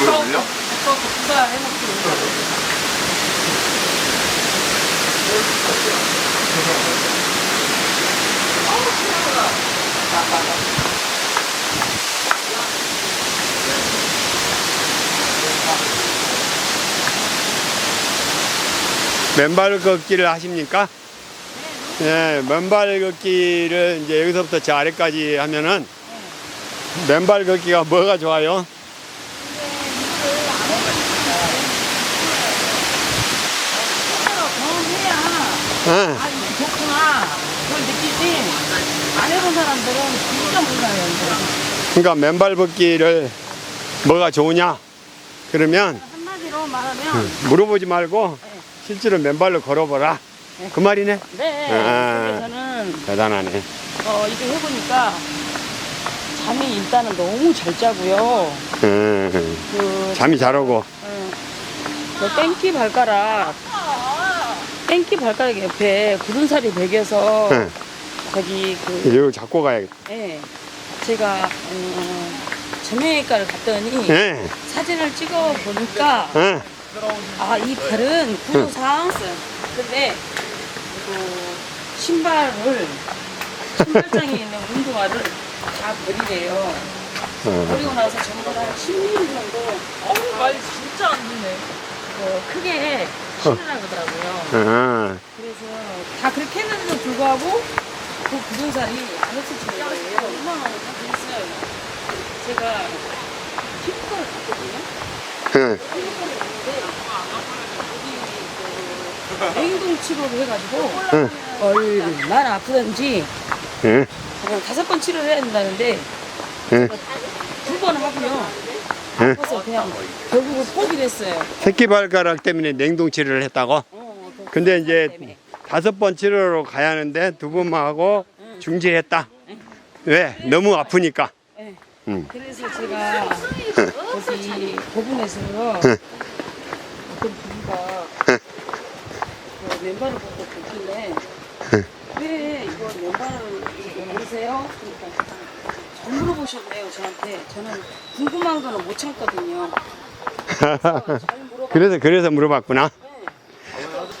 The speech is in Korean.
물 올려? 또 국사 해먹기 맨발 걷기를 하십니까? 네, 맨발 걷기를 이제 여기서부터 저 아래까지 하면은 맨발 걷기가 뭐가 좋아요? 경험해야 어, 아 이게 좋구나 그걸 느끼지 안 해본 사람들은 진짜 몰라요 이거. 그러니까 맨발 걷기를 뭐가 좋으냐? 그러면 한마디로 말하면 물어보지 말고 실제로 맨발로 걸어보라. 그 말이네. 네 아. 그래서는 대단하네. 어, 이거 해보니까 잠이 일단은 너무 잘 자고요 음, 그, 잠이 잘 오고. 응. 그 땡기 발가락 땡기 발가락 옆에 굳은 살이 배겨서 응. 저기 그 이거 잡고 가야겠다. 예, 제가 음, 정형외과를 갔더니 예, 사진을 찍어 보니까 예. 아 이 발은 구조상 근데 그 신발을 신발장에 있는 운동화를 다 버리래요. 어, 버리고 나서 전부 다 10mm 정도 어우 말 진짜 안 듣네. 그 크게 신으라 그러더라고요. 어. 그래서 다 그렇게 했는데도 불구하고 그 살이 안 없어지는 거예요. 그래서 제가 피부과를 갔거든요. 예. 피부과를 갔는데 여기 그 냉동 치료를 해가지고 응. 얼마나 아프던지 예. 그냥 다섯 번 치료를 해야 된다는데 예. 두 번 하고요. 응. 아파서 그냥 결국은 포기를 했어요. 새끼 발가락 때문에 냉동 치료를 했다고? 어, 그 근데 이제 때문에. 다섯 번 치료로 가야 하는데 두 번만 하고 중지했다. 왜? 너무 아프니까. 네. 음. 그래서 제가 거기 부분에서 응. 어떤 분가 그 맨발을 보고 듣길래 왜 이거 맨발을 이거 모르세요? 그러니까 잘 물어보셨네요 저한테 저는 궁금한 거는 못 참거든요 그래서 그래서 물어봤구나. 네,